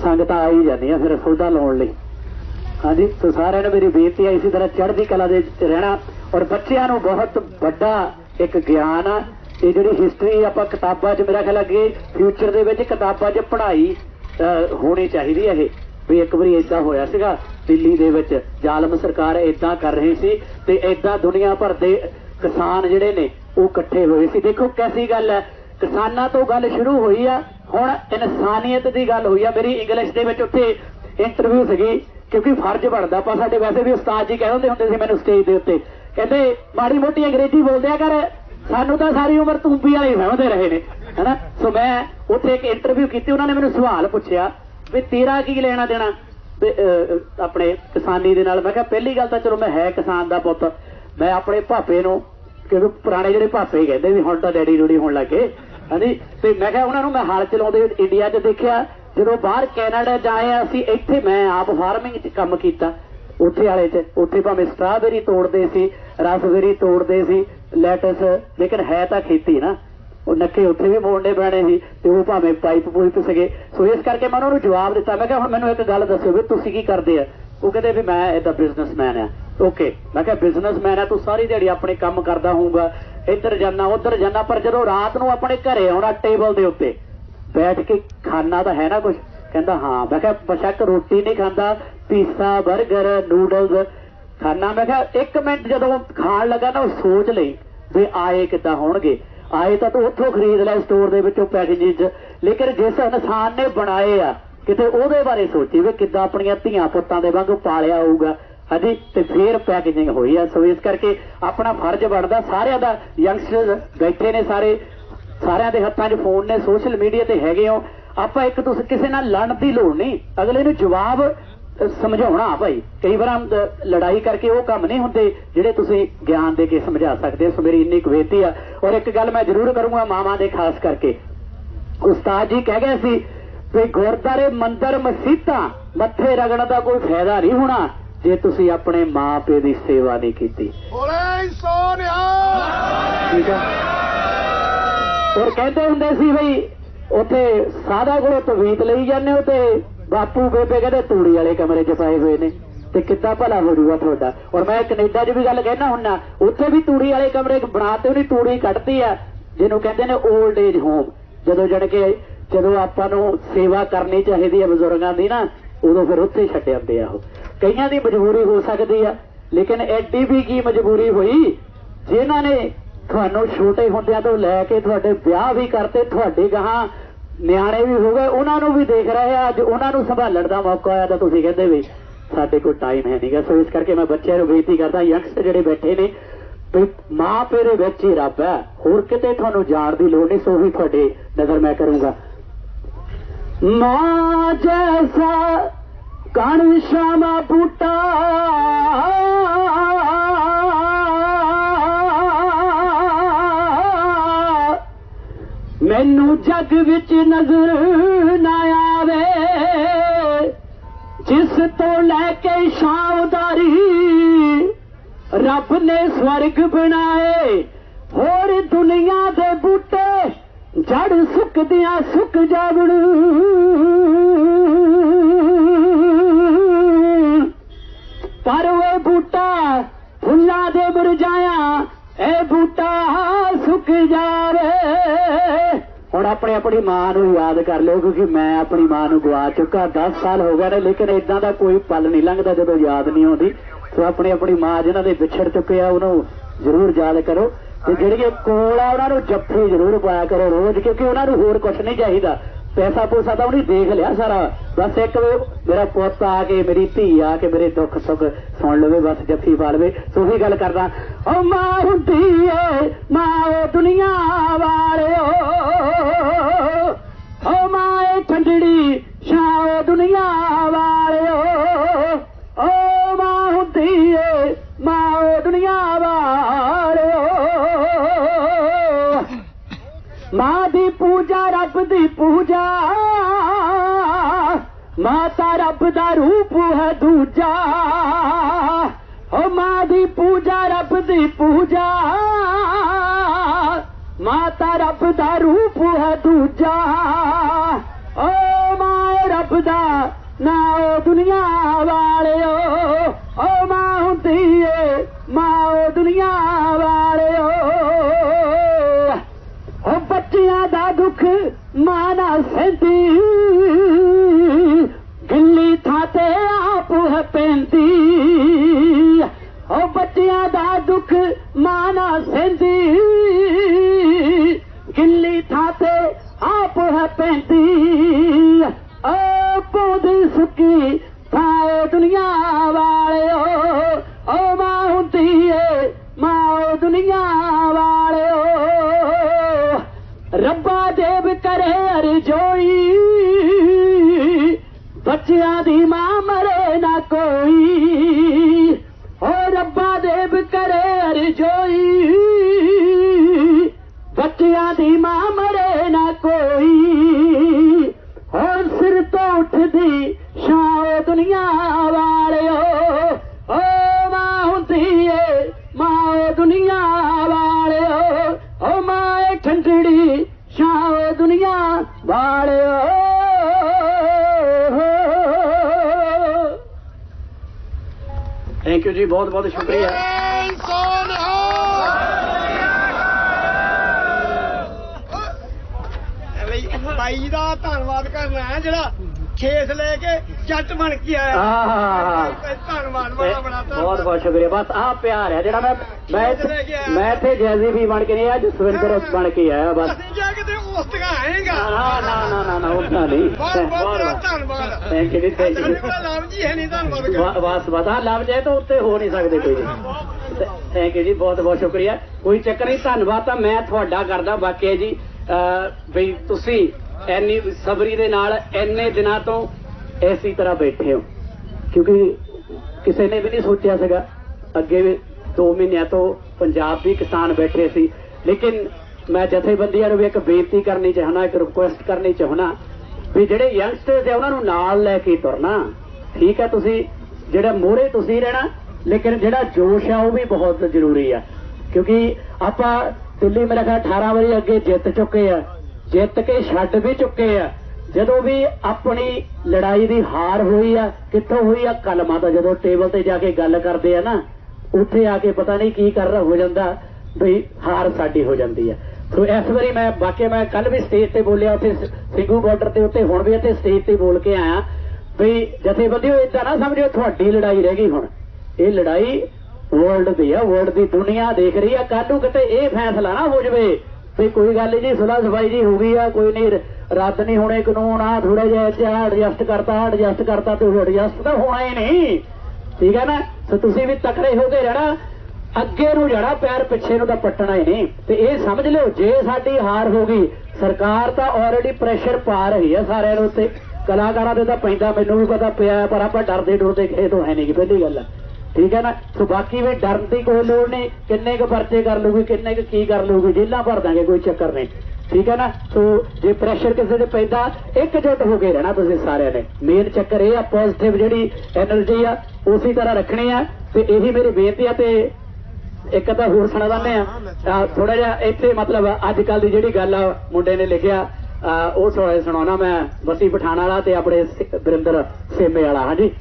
ਸੰਗਤਾਂ ਆਈ ਜਾਂਦੀਆਂ ਫਿਰ ਸੌਦਾ ਲਾਉਣ ਲਈ। ਹਾਂਜੀ ਸੋ ਸਾਰਿਆਂ ਨੂੰ ਮੇਰੀ ਬੇਨਤੀ ਹੈ ਇਸੇ ਤਰ੍ਹਾਂ ਚੜ੍ਹਦੀ ਕਲਾ ਦੇ ਵਿੱਚ ਰਹਿਣਾ ਔਰ ਬੱਚਿਆਂ ਨੂੰ ਬਹੁਤ ਵੱਡਾ ਇੱਕ ਗਿਆਨ ਆ। ਇਹ ਜਿਹੜੀ ਹਿਸਟਰੀ ਆਪਾਂ ਕਿਤਾਬਾਂ 'ਚ ਮੇਰਾ ਖਿਆਲ ਅੱਗੇ ਫਿਊਚਰ ਦੇ ਵਿੱਚ ਕਿਤਾਬਾਂ 'ਚ ਪੜ੍ਹਾਈ ਹੋਣੀ ਚਾਹੀਦੀ ਹੈ ਇਹ। ਵੀ ਇੱਕ ਵਾਰੀ ਇਦਾਂ ਹੋਇਆ ਸੀਗਾ, ਦਿੱਲੀ ਦੇ ਵਿੱਚ ਜ਼ਾਲਮ ਸਰਕਾਰ ਇਦਾਂ ਕਰ ਰਹੀ ਸੀ ਤੇ ਇਦਾਂ ਦੁਨੀਆ ਭਰ ਦੇ ਕਿਸਾਨ ਜਿਹੜੇ ਨੇ ਉਹ ਇਕੱਠੇ ਹੋਏ ਸੀ। ਦੇਖੋ ਕੈਸੀ ਗੱਲ ਹੈ, ਕਿਸਾਨਾਂ ਤੋਂ ਗੱਲ ਸ਼ੁਰੂ ਹੋਈ ਆ, ਹੁਣ ਇਨਸਾਨੀਅਤ ਦੀ ਗੱਲ ਹੋਈ ਆ। ਮੇਰੀ ਇੰਗਲਿਸ਼ ਦੇ ਵਿੱਚ ਉੱਥੇ ਇੰਟਰਵਿਊ ਸੀਗੀ, ਕਿਉਂਕਿ ਫਰਜ਼ ਬਣਦਾ ਆਪਾਂ ਸਾਡੇ ਵੈਸੇ ਵੀ ਉਸਤਾਦ ਜੀ ਕਹਿੰਦੇ ਹੁੰਦੇ ਸੀ ਮੈਨੂੰ ਸਟੇਜ ਦੇ ਉੱਤੇ, ਕਹਿੰਦੇ ਮਾੜੀ ਮੋਟੀ ਅੰਗਰੇਜ਼ੀ ਬੋਲਦੇ ਆ ਕਰ, ਸਾਨੂੰ ਤਾਂ ਸਾਰੀ ਉਮਰ ਤੂੰਬੀ ਵਾਲੇ ਹੀ ਸਮਝਦੇ ਰਹੇ ਨੇ, ਹੈਨਾ? ਸੋ ਮੈਂ ਉੱਥੇ ਇੱਕ ਇੰਟਰਵਿਊ ਕੀਤੀ, ਉਹਨਾਂ ਨੇ ਮੈਨੂੰ ਸਵਾਲ ਪੁੱਛਿਆ ਵੀ ਤੇਰਾ ਕੀ ਲੈਣਾ ਦੇਣਾ? ਤੇ, ਆਪਣੇ ਕਿਸਾਨੀ ਦੇ ਨਾਲ ਮੈਂ ਕਿਹਾ ਪਹਿਲੀ ਗੱਲ ਤਾਂ ਚਲੋ ਮੈਂ ਹੈ ਕਿਸਾਨ ਦਾ ਪੁੱਤ। ਮੈਂ ਆਪਣੇ ਭਾਪੇ ਨੂੰ ਕਿਉਂਕਿ ਪੁਰਾਣੇ ਜਿਹੜੇ ਭਾਪੇ ਕਹਿੰਦੇ ਵੀ ਹੁਣ ਤਾਂ ਡੈਡੀ ਡੂਡੀ ਹੋਣ ਲੱਗੇ ਹਾਂਜੀ। ਤੇ ਮੈਂ ਕਿਹਾ ਉਹਨਾਂ ਨੂੰ ਮੈਂ ਹਾਲ ਚਲਾਉਂਦੇ ਇੰਡੀਆ 'ਚ ਦੇਖਿਆ ਜਦੋਂ ਬਾਹਰ ਕੈਨੇਡਾ ਜਾਏ ਅਸੀਂ ਇੱਥੇ ਮੈਂ ਆਪ ਫਾਰਮਿੰਗ 'ਚ ਕੰਮ ਕੀਤਾ। ਉੱਥੇ ਵਾਲੇ 'ਚ ਉੱਥੇ ਭਾਵੇਂ ਸਟ੍ਰਾਬੇਰੀ ਤੋੜਦੇ ਸੀ ਰਸਬੇਰੀ ਤੋੜਦੇ ਸੀ ਲੈਟਸ ਲੇਕਿਨ ਹੈ ਤਾਂ ਖੇਤੀ ਨਾ। ਉਹ ਨੱਕੇ ਉੱਥੇ ਵੀ ਮੋੜਨੇ ਪੈਣੇ ਸੀ ਤੇ ਉਹ ਭਾਵੇਂ ਪਾਈਪ ਪੂਈਪ ਸੀਗੇ। ਸੋ ਇਸ ਕਰਕੇ ਮੈਂ ਉਹਨਾਂ ਨੂੰ ਜਵਾਬ ਦਿੱਤਾ। ਮੈਂ ਕਿਹਾ, ਹੁਣ ਮੈਨੂੰ ਇੱਕ ਗੱਲ ਦੱਸਿਓ ਵੀ ਤੁਸੀਂ ਕੀ ਕਰਦੇ ਆ? ਉਹ ਕਹਿੰਦੇ ਵੀ ਮੈਂ ਇਹਦਾ ਬਿਜ਼ਨਸਮੈਨ ਆ। ਓਕੇ ਮੈਂ ਕਿਹਾ ਬਿਜ਼ਨਸਮੈਨ ਆ, ਤੂੰ ਸਾਰੀ ਦਿਹਾੜੀ ਆਪਣੇ ਕੰਮ ਕਰਦਾ ਹੋਊਗਾ। ਇੱਧਰ ਜਾਣਾ ਉੱਧਰ ਜਾਣਾ ਪਰ ਜਦੋਂ ਰਾਤ ਨੂੰ ਆਪਣੇ ਘਰੇ ਆਉਣਾ ਟੇਬਲ ਦੇ ਉੱਤੇ, ਬੈਠ ਕੇ ਖਾਣਾ ਤਾਂ ਹੈ ਨਾ ਕੁਝ ਕਹਿੰਦਾ, ਹਾਂ। ਮੈਂ ਕਿਹਾ, ਬਸ਼ੱਕ ਰੋਟੀ ਨਹੀਂ ਖਾਂਦਾ ਪੀਜ਼ਾ 버ਗਰ ਨੂਡਲਸ ਖਾਣਾ ਮੈਂ ਕਿਹਾ, ਇੱਕ ਮਿੰਟ ਜਦੋਂ ਖਾਣ ਲੱਗਾ ਨਾ, ਉਹ ਸੋਚ ਲਈ ਵੀ ਆਏ ਕਿੱਦਾਂ ਹੋਣਗੇ। ਆਏ ਤਾਂ ਤੂੰ ਉੱਥੋਂ ਖਰੀਦ ਲੈ ਸਟੋਰ ਦੇ ਵਿੱਚੋਂ ਪੈਕੇਜਿੰਗ ਲੇਕਿਨ ਜਿਸ ਇਨਸਾਨ ਨੇ ਬਣਾਏ ਆ, ਕਿਤੇ ਉਹਦੇ ਬਾਰੇ ਸੋਚੀ ਵੀ ਕਿੱਦਾਂ ਆਪਣੀਆਂ ਧੀਆਂ ਪੁੱਤਾਂ ਦੇ ਵਾਂਗੂ ਪਾਲਿਆ ਹੋਊਗਾ। ਹਾਂਜੀ, ਤੇ ਫੇਰ ਪੈਕੇਜਿੰਗ ਹੋਈ ਆ। ਸੋ ਇਸ ਕਰਕੇ ਆਪਣਾ ਫਰਜ਼ ਬਣਦਾ, ਸਾਰਿਆਂ ਦਾ ਯੰਗਸਟਰ ਬੈਠੇ ਨੇ ਸਾਰੇ, ਸਾਰਿਆਂ ਦੇ ਹੱਥਾਂ 'ਚ ਫੋਨ ਨੇ ਸੋਸ਼ਲ ਮੀਡੀਆ ਤੇ ਹੈਗੇ ਹੋ। ਆਪਾਂ ਇੱਕ ਤੁਸੀਂ ਕਿਸੇ ਨਾਲ ਲੜਨ ਦੀ ਲੋੜ ਨਹੀਂ। ਅਗਲੇ ਨੂੰ ਜਵਾਬ ਸਮਝਾਉਣਾ ਭਾਈ। ਕਈ ਵਾਰ ਲੜਾਈ ਕਰਕੇ ਉਹ ਕੰਮ ਨਹੀਂ ਹੁੰਦੇ ਜਿਹੜੇ ਤੁਸੀਂ ਗਿਆਨ ਦੇ ਕੇ ਸਮਝਾ ਸਕਦੇ ਸੋ ਮੇਰੀ ਇੰਨੀ ਕੁ ਬੇਨਤੀ ਆ। ਔਰ ਇੱਕ ਗੱਲ ਮੈਂ ਜ਼ਰੂਰ ਕਰੂੰਗਾ ਮਾਵਾਂ ਦੇ ਖਾਸ ਕਰਕੇ। ਉਸਤਾਦ ਜੀ ਕਹਿ ਗਏ ਸੀ ਵੀ ਗੁਰਦਾਰੇ ਮੰਦਰ ਮਸੀਤਾਂ ਮੱਥੇ ਰਗੜਨ ਦਾ ਕੋਈ ਫਾਇਦਾ ਨਹੀਂ ਹੋਣਾ ਜੇ ਤੁਸੀਂ ਆਪਣੇ ਮਾਂ ਪਿਓ ਦੀ ਸੇਵਾ ਨਹੀਂ ਕੀਤੀ। ਬੋਲੇ ਸੋਨਿਆ ਠੀਕ ਹੈ ਔਰ ਕਹਿੰਦੇ ਹੁੰਦੇ ਸੀ ਬਈ ਉੱਥੇ ਸਾਦਾ ਕੋਲੋਂ ਤਵੀਤ ਲਈ ਜਾਂਦੇ ਹੋ ਤੇ ਬਾਪੂ ਬੇਬੇ ਕਹਿੰਦੇ ਤੂੜੀ ਵਾਲੇ ਕਮਰੇ 'ਚ ਪਏ ਹੋਏ ਨੇ ਤੇ ਕਿੱਦਾਂ ਭਲਾ ਹੋ ਜੂਗਾ ਤੁਹਾਡਾ? ਔਰ ਮੈਂ ਕੈਨੇਡਾ 'ਚ ਵੀ ਗੱਲ ਕਹਿਣਾ ਹੁੰਨਾ, ਉੱਥੇ ਵੀ ਤੂੜੀ ਵਾਲੇ ਕਮਰੇ ਬਣਾਤੇ ਉਹਦੀ ਤੂੜੀ ਕੱਢਦੀ ਆ, ਜਿਹਨੂੰ ਕਹਿੰਦੇ ਨੇ 올ਡ ਏਜ ਹੋਮ ਜਦੋਂ ਜਣ ਕੇ ਜਦੋਂ ਆਪਾਂ ਨੂੰ ਸੇਵਾ ਕਰਨੀ ਚਾਹੀਦੀ ਹੈ ਬਜ਼ੁਰਗਾਂ ਦੀ ਨਾ, ਉਦੋਂ ਫਿਰ ਉੱਥੇ ਛੱਡ ਜਾਂਦੇ ਆ ਉਹ। ਕਈਆਂ ਦੀ ਮਜਬੂਰੀ ਹੋ ਸਕਦੀ ਆ, ਲੇਕਿਨ ਐਡੀ ਵੀ ਕੀ ਮਜਬੂਰੀ ਹੋਈ? ਜਿਨ੍ਹਾਂ ਨੇ ਤੁਹਾਨੂੰ ਛੋਟੇ ਹੁੰਦਿਆਂ ਤੋਂ ਲੈ ਕੇ ਤੁਹਾਡੇ ਵਿਆਹ ਵੀ ਕਰਤੇ, ਤੁਹਾਡੇ ਗਾਹਾਂ ਨਿਆਣੇ ਵੀ ਹੋ ਗਏ, ਉਹਨਾਂ ਨੂੰ ਵੀ ਦੇਖ ਰਹੇ ਆ, ਅੱਜ ਉਹਨਾਂ ਨੂੰ ਸੰਭਾਲਣ ਦਾ ਮੌਕਾ ਆਇਆ ਤਾਂ ਤੁਸੀਂ ਕਹਿੰਦੇ ਵੀ ਸਾਡੇ ਕੋਲ ਟਾਈਮ ਹੈ ਨਹੀਂਗਾ ਸੋ ਇਸ ਕਰਕੇ ਮੈਂ ਬੱਚਿਆਂ ਨੂੰ ਬੇਨਤੀ ਕਰਦਾ ਯੰਗਸਟਰ ਜਿਹੜੇ ਬੈਠੇ ਨੇ, ਵੀ ਮਾਂ ਪਿਓ ਦੇ ਵਿੱਚ ਹੀ ਰੱਬ ਹੈ, ਹੋਰ ਕਿਤੇ ਤੁਹਾਨੂੰ ਜਾਣ ਦੀ ਲੋੜ ਨਹੀਂ, ਸੋ ਵੀ ਤੁਹਾਡੇ ਨਜ਼ਰ ਮੈਂ ਕਰੂੰਗਾ। ਮਾਂ ਜੈਸਾ ਕਣ ਸ਼ਾਮਾ ਬੂਟਾ ਮੈਨੂੰ ਜੱਗ ਵਿੱਚ ਨਜ਼ਰ ਨਾ ਆਵੇ। ਜਿਸ ਤੋਂ ਲੈ ਕੇ ਸ਼ਾਉਦਾਰੀ ਰੱਬ ਨੇ ਸਵਰਗ ਬਣਾਏ, ਹੋਰ ਦੁਨੀਆ ਦੇ ਬੂਟੇ ਜੜ ਸੁੱਕਦਿਆਂ ਸੁੱਕ ਜਾਵਣ। ਪਰ ਉਹ ਬੂਟਾ ਫੁੱਲਾਂ ਦੇ ਮੁਰਝਾਇਆ ਇਹ ਬੂਟਾ ਸੁੱਕ ਜਾਵੇ। ਹੁਣ ਆਪਣੇ ਆਪਣੀ ਮਾਂ ਨੂੰ ਯਾਦ ਕਰ ਲਿਓ, ਕਿਉਂਕਿ ਮੈਂ ਆਪਣੀ ਮਾਂ ਨੂੰ ਗਵਾ ਚੁੱਕਾ 10 ਸਾਲ ਹੋ ਗਏ ਨੇ, ਲੇਕਿਨ ਇਦਾਂ ਦਾ ਕੋਈ ਪਲ ਨਹੀਂ ਲੰਘਦਾ ਜਦੋਂ ਯਾਦ ਨਹੀਂ ਆਉਂਦੀ। ਸੋ ਆਪਣੀ ਆਪਣੀ ਮਾਂ ਜਿਨ੍ਹਾਂ ਦੇ ਵਿਛੜ ਚੁੱਕੇ ਆ, ਉਹਨੂੰ ਜ਼ਰੂਰ ਯਾਦ ਕਰੋ। ਤੇ ਜਿਹੜੀਆਂ ਕੋਲ ਆ, ਉਹਨਾਂ ਨੂੰ ਜੱਫੀ ਜ਼ਰੂਰ ਪਾਇਆ ਕਰੋ ਰੋਜ਼, ਕਿਉਂਕਿ ਉਹਨਾਂ ਨੂੰ ਹੋਰ ਕੁਝ ਨਹੀਂ ਚਾਹੀਦਾ। ਪੈਸਾ ਪੂਸਾ ਤਾਂ ਉਹਨੇ ਦੇਖ ਲਿਆ ਸਾਰਾ। ਬਸ ਇੱਕ ਮੇਰਾ ਪੁੱਤ ਆ ਕੇ, ਮੇਰੀ ਧੀ ਆ ਕੇ ਮੇਰੇ ਦੁੱਖ ਸੁੱਖ ਸੁਣ ਲਵੇ, ਬਸ ਜੱਫੀ ਪਾ ਲਵੇ। ਸੋਹੀ ਗੱਲ ਕਰਦਾ, ਓ ਮਾਂ ਹੁੰਦੀ ਏ, ਮਾਂ ਓ ਦੁਨੀਆ ਵਾਲਿਓ। ਓ ਮਾਂ ਏ ਠੰਡੜੀ ਛਾਂ ਦੁਨੀਆ ਵਾਲਿਓ। ਦੀ ਪੂਜਾ ਮਾਤਾ ਰੱਬ ਦਾ ਰੂਪ ਹੈ ਦੂਜਾ ਓ ਮਾਂ ਦੀ ਪੂਜਾ ਰੱਬ ਦੀ ਪੂਜਾ ਮਾਤਾ ਰੱਬ ਦਾ ਰੂਪ ਹੈ ਦੂਜਾ ਪੈਂਦੀ ਓ ਪੌਦੀ ਸੁੱਕੀ ਥਾਂ ਦੁਨੀਆ ਵਾਲਿਓ ਓ ਮਾਂ ਹੁੰਦੀ ਏ ਮਾਂ ਓ ਦੁਨੀਆ ਵਾਲਿਓ ਰੱਬਾ ਦੇਵ ਕਰੇ ਅਰਜੋਈ ਬੱਚਿਆਂ ਦੀ ਮਾਂ ਜੀ ਬਹੁਤ ਬਹੁਤ ਸ਼ੁਕਰੀਆ। ਬਾਈ ਦਾ ਧੰਨਵਾਦ ਕਰਨਾ ਹੈ ਜਿਹੜਾ ਖੇਸ ਲੈ ਕੇ ਜੱਟ ਬਣ ਕੇ ਆਇਆ। ਧੰਨਵਾਦ ਬੜਾ ਬੜਾ ਬਹੁਤ ਬਹੁਤ ਸ਼ੁਕਰੀਆ। ਬਸ ਆਹ ਪਿਆਰ ਹੈ ਜਿਹੜਾ ਮੈਂ ਮੈਂ। ਮੈਂ ਇੱਥੇ ਜੈਜ਼ੀ ਵੀ ਬਣ ਕੇ ਨਹੀਂ ਆਇਆ ਜਸਵਿੰਦਰ ਬਣ ਕੇ ਆਇਆ ਬਸ। ਅਸੀਂ ਜਾ ਕੇ ਤੇ ਉਸਤਗਾ ਆਏਗਾ। ਨਾ ਨਾ ਨਾ ਨਾ ਉतना ਨਹੀਂ। ਬਹੁਤ ਬਹੁਤ। ਧੰਨਵਾਦ। Thank you ji thank you ਨਾਮ ਜੀ ਹੈ ਨਹੀਂ ਧੰਨਵਾਦ ਕਰ ਬਸ ਬਤਾ ਲੱਭ ਜਾਏ ਤਾਂ ਉੱਤੇ ਹੋ ਨਹੀਂ ਸਕਦੇ ਕੋਈ। ਜੀ ਥੈਂਕ ਯੂ ਜੀ ਬਹੁਤ ਬਹੁਤ ਸ਼ੁਕਰੀਆ। ਕੋਈ ਚੱਕਰ ਨਹੀਂ ਧੰਨਵਾਦ ਤਾਂ ਮੈਂ ਤੁਹਾਡਾ ਕਰਦਾ ਬਾਕੀ ਜੀ ਅਹ, ਵੀ ਤੁਸੀਂ ਐਨੀ ਸਬਰੀ ਦੇ ਨਾਲ ਐਨੇ ਦਿਨਾਂ ਤੋਂ ਐਸੀ ਤਰ੍ਹਾਂ ਬੈਠੇ ਹੋ। ਕਿਉਂਕਿ ਕਿਸੇ ਨੇ ਵੀ ਨਹੀਂ ਸੋਚਿਆ ਸੀਗਾ ਅੱਗੇ ਵੀ 2 ਮਹੀਨਿਆਂ ਤੋਂ ਪੰਜਾਬ ਵੀ ਕਿਸਾਨ ਬੈਠੇ ਸੀ। ਲੇਕਿਨ ਮੈਂ ਜਥੇਬੰਦੀਆਂ ਨੂੰ ਵੀ ਇੱਕ ਬੇਨਤੀ ਕਰਨੀ ਚਾਹਣਾ ਇੱਕ ਰਿਕੁਐਸਟ ਕਰਨੀ ਚਾਹਣਾ ਵੀ ਜਿਹੜੇ ਯੰਗਸਟਰਸ ਆ, ਉਹਨਾਂ ਨੂੰ ਨਾਲ ਲੈ ਕੇ ਤੁਰਨਾ। ਠੀਕ ਹੈ ਤੁਸੀਂ, ਜਿਹੜਾ ਮੋਹਰੇ ਤੁਸੀਂ ਰਹਿਣਾ, ਲੇਕਿਨ ਜਿਹੜਾ ਜੋਸ਼ ਆ, ਉਹ ਵੀ ਬਹੁਤ ਜ਼ਰੂਰੀ ਆ। ਕਿਉਂਕਿ ਆਪਾਂ ਦਿੱਲੀ ਮੇਰੇ ਖਿਆਲ 18 ਵਾਰੀ ਅੱਗੇ ਜਿੱਤ ਚੁੱਕੇ ਆ। ਜਿੱਤ ਕੇ ਛੱਡ ਵੀ ਚੁੱਕੇ ਆ। ਜਦੋਂ ਵੀ ਆਪਣੀ ਲੜਾਈ ਦੀ ਹਾਰ ਹੋਈ ਆ, ਕਿੱਥੋਂ ਹੋਈ ਆ ਕਲਮਾਂ ਤੋਂ ਜਦੋਂ ਟੇਬਲ ਤੇ ਜਾ ਕੇ ਗੱਲ ਕਰਦੇ ਆ ਨਾ, ਉੱਥੇ ਆ ਕੇ ਪਤਾ ਨਹੀਂ ਕੀ ਕਰ ਹੋ ਜਾਂਦਾ ਵੀ ਹਾਰ ਸਾਡੀ ਹੋ ਜਾਂਦੀ ਆ। ਸੋ ਇਸ ਵਾਰੀ ਮੈਂ ਬਾਕੀ ਮੈਂ ਕੱਲ ਵੀ ਸਟੇਜ ਤੇ ਬੋਲਿਆ, ਉੱਥੇ ਸ- ਸਿੰਘੂ ਬਾਰਡਰ ਤੇ ਉੱਤੇ ਹੁਣ ਵੀ ਇੱਥੇ ਸਟੇਜ ਤੇ ਬੋਲ ਕੇ ਆਇਆ ਵੀ ਜਥੇਬੰਦੀਓ ਇਦਾਂ ਨਾ ਸਮਝਿਓ, ਤੁਹਾਡੀ ਲੜਾਈ ਰਹਿ ਗਈ ਹੁਣ। ਇਹ ਲੜਾਈ ਵਰਲਡ ਦੀ ਆ ਵਰਲਡ ਦੀ ਦੁਨੀਆ ਦੇਖ ਰਹੀ ਆ ਕੱਲ ਨੂੰ ਕਿਤੇ ਇਹ ਫੈਸਲਾ ਨਾ ਹੋ ਜਵੇ ਵੀ ਕੋਈ ਗੱਲ ਨਹੀਂ ਜੀ, ਸੁਲਾ ਸਫ਼ਾਈ ਜੀ ਹੋ ਗਈ ਆ, ਕੋਈ ਨਹੀਂ ਰੱਦ ਨਹੀਂ ਹੋਣੇ ਕਾਨੂੰਨ ਆ ਥੋੜਾ ਜਿਹਾ ਇੱਥੇ ਐਡਜਸਟ ਕਰਤਾ ਐਡਜਸਟ ਕਰਤਾ ਤੇ ਐਡਜਸਟ ਤਾਂ ਹੋਣਾ ਹੀ ਨਹੀਂ। ਠੀਕ ਹੈ ਨਾ? ਸੋ ਤੁਸੀਂ ਵੀ ਤਕੜੇ ਹੋ ਕੇ ਰਹਿਣਾ ਅੱਗੇ ਨੂੰ ਜਾਣਾ, ਪੈਰ ਪਿੱਛੇ ਨੂੰ ਤਾਂ ਪੱਟਣਾ ਹੀ ਨਹੀਂ। ਤੇ ਇਹ ਸਮਝ ਲਿਓ, ਜੇ ਸਾਡੀ ਹਾਰ ਹੋ ਗਈ, ਸਰਕਾਰ ਤਾਂ ਆਲਰੇਡੀ ਪ੍ਰੈਸ਼ਰ ਪਾ ਰਹੀ ਹੈ ਸਾਰਿਆਂ ਨੂੰ ਉੱਤੇ। ਕਲਾਕਾਰਾਂ ਦੇ ਤਾਂ ਪੈਂਦਾ, ਮੈਨੂੰ ਵੀ ਪਤਾ ਪਿਆ ਪਰ ਆਪਾਂ ਡਰਦੇ ਡਰਦੇ ਕਿਸੇ ਤੋਂ ਹੈ ਨਹੀਂ ਕਿ ਪਹਿਲੀ ਗੱਲ। ਠੀਕ ਹੈ ਨਾ? ਸੋ ਬਾਕੀ ਵੀ ਡਰਨ ਦੀ ਕੋਈ ਲੋੜ ਨਹੀਂ, ਕਿੰਨੇ ਕੁ ਪਰਚੇ ਕਰ ਲੂਗੀ ਕਿੰਨੇ ਕੁ ਕੀ ਕਰ ਲੂਗੀ ਜੇਲਾਂ ਭਰ ਦਾਂਗੇ, ਕੋਈ ਚੱਕਰ ਨਹੀਂ। ਠੀਕ ਹੈ ਨਾ? ਸੋ ਜੇ ਪ੍ਰੈਸ਼ਰ ਕਿਸੇ ਤੇ ਪੈਂਦਾ ਇੱਕ ਇਕਜੁੱਟ ਹੋ ਕੇ ਰਹਿਣਾ ਤੁਸੀਂ ਸਾਰਿਆਂ ਨੇ। ਮੇਨ ਚੱਕਰ ਇਹ ਆ ਪੋਜ਼ਿਟਿਵ ਜਿਹੜੀ એનર્ਜੀ ਆ, ਉਸੇ ਤਰ੍ਹਾਂ ਰੱਖਣੀ ਆ। ਤੇ ਇਹੀ ਮੇਰੀ ਬੇਨਤੀ ਆ ਤੇ ਇੱਕ ਤਾਂ ਹੋਰ ਸੁਣਾ ਦਿੰਦੇ ਆ ਥੋੜਾ ਜਿਹਾ ਇੱਥੇ ਮਤਲਬ ਅੱਜ ਕੱਲ ਦੀ ਜਿਹੜੀ ਗੱਲ ਆ ਮੁੰਡੇ ਨੇ ਲਿਖਿਆ ਉਹ ਸੁਣਾ- ਸੁਣਾਉਣਾ ਮੈਂ ਬਸੀ ਪਠਾਣ ਵਾਲਾ ਤੇ ਆਪਣੇ ਵਰਿੰਦਰ ਸੇਮੇ ਵਾਲਾ ਹਾਂਜੀ।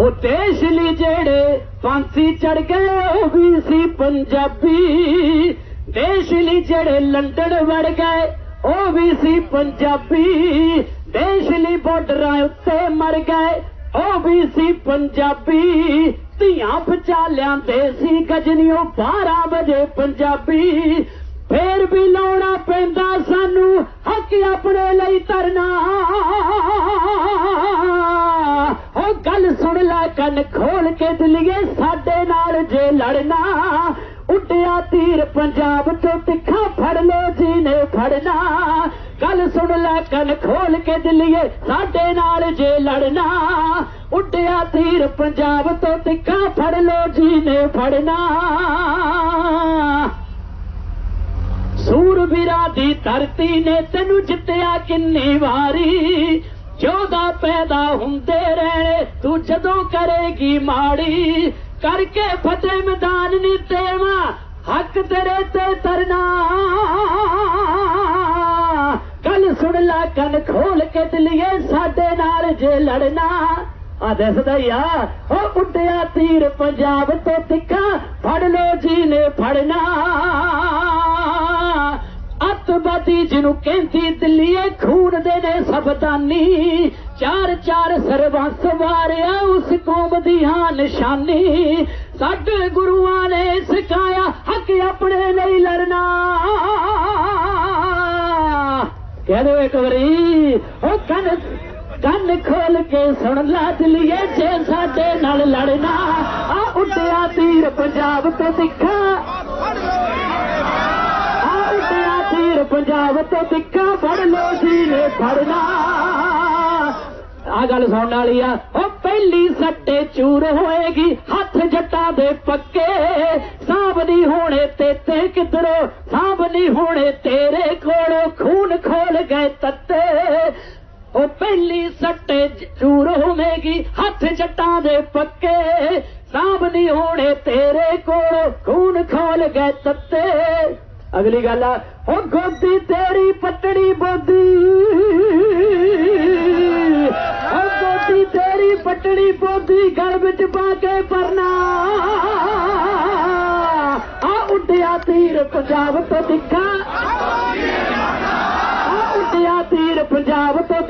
ਉਹ ਦੇਸ਼ ਲਈ ਜਿਹੜੇ ਫਾਂਸੀ ਚੜ ਗਏ ਉਹ ਵੀ ਸੀ ਪੰਜਾਬੀ। ਦੇਸ਼ ਲਈ ਜਿਹੜੇ ਲੰਡਨ ਵੜ ਗਏ ਉਹ ਵੀ ਸੀ ਪੰਜਾਬੀ। ਦੇਸ਼ ਲਈ ਬਾਰਡਰਾਂ ਉੱਤੇ ਮਰ ਗਏ ਉਹ ਵੀ ਸੀ ਪੰਜਾਬੀ। ਧੀਆਂ ਬਚਾ ਲਿਆਂਦੇ ਸੀ ਗਜਨੀਓ 12 ਵਜੇ ਪੰਜਾਬੀ। ਫੇਰ ਵੀ ਲਾਉਣਾ ਪੈਂਦਾ ਸਾਨੂੰ ਹੱਕ ਆਪਣੇ ਲਈ ਤਰਨਾ ਉਹ ਗੱਲ ਸੁਣ ਲੈ ਕੰਨ ਖੋਲ ਕੇ ਦਿਲੀਏ ਸਾਡੇ ਨਾਲ ਜੇ ਲੜਨਾ। ਉੱਡਿਆ ਤੀਰ ਪੰਜਾਬ ਤੋਂ ਤਿੱਖਾ ਫੜ ਲੋ ਜੀ ਨੇ ਫੜਨਾ। ਗੱਲ ਸੁਣ ਲੈ ਕੰਨ ਖੋਲ ਕੇ ਦਿੱਲੀਏ, ਸਾਡੇ ਨਾਲ ਜੇ ਲੜਨਾ, ਉੱਡਿਆ ਤੀਰ ਪੰਜਾਬ ਤੋਂ ਤਿੱਖਾ ਫੜ ਲੋ ਜੀ ਨੇ ਫੜਨਾ। ਸੂਰਬੀਰਾ ਦੀ ਧਰਤੀ ਨੇ ਤੈਨੂੰ ਜਿੱਤਿਆ ਕਿੰਨੀ ਵਾਰੀ ਜੋਦਾ ਪੈਦਾ ਹੁੰਦੇ ਰਹਿਣੇ, ਤੂੰ ਜਦੋਂ ਕਰੇਗੀ ਮਾੜੀ, ਕਰਕੇ ਫਤਿਹ ਮੈਦਾਨ ਨੀ ਤੇਵਾ, ਹੱਕ ਤੇਰੇ ਤੇ ਤਰਨਾ ਗੱਲ ਸੁਣ ਲਾ ਕੰਨ ਖੋਲ ਕੇ ਦਿਲੀਏ, ਸਾਡੇ ਨਾਲ ਜੇ ਲੜਨਾ। ਆ ਦੱਸਦਾ ਯਾ ਉਹ ਉੱਡਿਆ ਤੀਰ ਪੰਜਾਬ ਤੋਂ ਤਿੱਖਾ, ਫੜ ਲੋ ਜੀ ਨੇ ਫੜਨਾ। ਅੱਤਵਾਦੀ ਜਿਹਨੂੰ ਕਹਿੰਦੀ ਦਿੱਲੀਏ, ਖੂਨ ਦੇ ਨੇ ਸਬਦਾਨੀ। ਚਾਰ ਚਾਰ ਸਰਬੰਸ ਵਾਰਿਆ ਉਸ ਕੌਮ ਦੀ ਹਾਂ ਨਿਸ਼ਾਨੀ। ਸਾਡੇ ਗੁਰੂਆਂ ਨੇ ਸਿਖਾਇਆ ਹੱਕ ਆਪਣੇ ਲਈ ਲੜਨਾ। ਕਹਿ ਦਿਓ ਇੱਕ ਵਾਰੀ ਉਹ ਕੰਨ ਕੰਨ ਖੋਲ ਕੇ ਸੁਣ ਲਾ ਜੇ ਸਾਡੇ ਨਾਲ ਲੜਨਾ। ਆ ਉੱਡਿਆ ਤੀਰ ਪੰਜਾਬ ਤੋਂ ਤਿੱਖਾ। ਆ ਉੱਡਿਆ ਤੀਰ ਪੰਜਾਬ ਤੋਂ ਤਿੱਖਾ, ਫੜ ਲੋ ਜੀ ਨੇ ਫੜਨਾ। ਆ ਗੱਲ ਸੁਣਨ ਵਾਲੀ ਆ ਉਹ ਪਹਿਲੀ ਸੱਟੇ ਚੂਰ ਹੋਏਗੀ ਹੱਥ ਜੱਟਾਂ ਦੇ ਪੱਕੇ। ਸਾਂਭ ਨਹੀਂ ਹੋਣੇ ਤੇ ਤੇ ਕਿਧਰੋਂ, ਸਾਂਭ ਨਹੀਂ ਹੋਣੇ ਤੇਰੇ ਕੋਲੋਂ। ਖੂਨ ਖੋਲ ਗਏ ਤੱਤੇ। ਉਹ ਪਹਿਲੀ ਸੱਟੇ ਚੂਰ ਹੋਵੇਗੀ, ਹੱਥ ਜੱਟਾਂ ਦੇ ਪੱਕੇ। ਸਾਂਭ ਨਹੀਂ ਹੋਣੇ ਤੇਰੇ ਕੋਲੋਂ, ਖੂਨ ਖੋਲ ਗਏ ਤੱਤੇ। ਅਗਲੀ ਗੱਲ ਆ, ਉਹ ਗੋਦੀ ਤੇਰੀ ਪਟੜੀ ਬੋਦੀ। ਉਹ ਗੋਦੀ ਤੇਰੀ ਪਟੜੀ ਬੋਦੀ ਗਲ ਵਿੱਚ ਪਾ ਕੇ ਪਰਨਾ। ਆ ਉੱਡਿਆ ਤੀਰ ਪੰਜਾਬ ਤੋਂ ਦਿਖਾ ਆ ਉੱਡਿਆ ਤੀਰ ਪੰਜਾਬ ਤੋਂ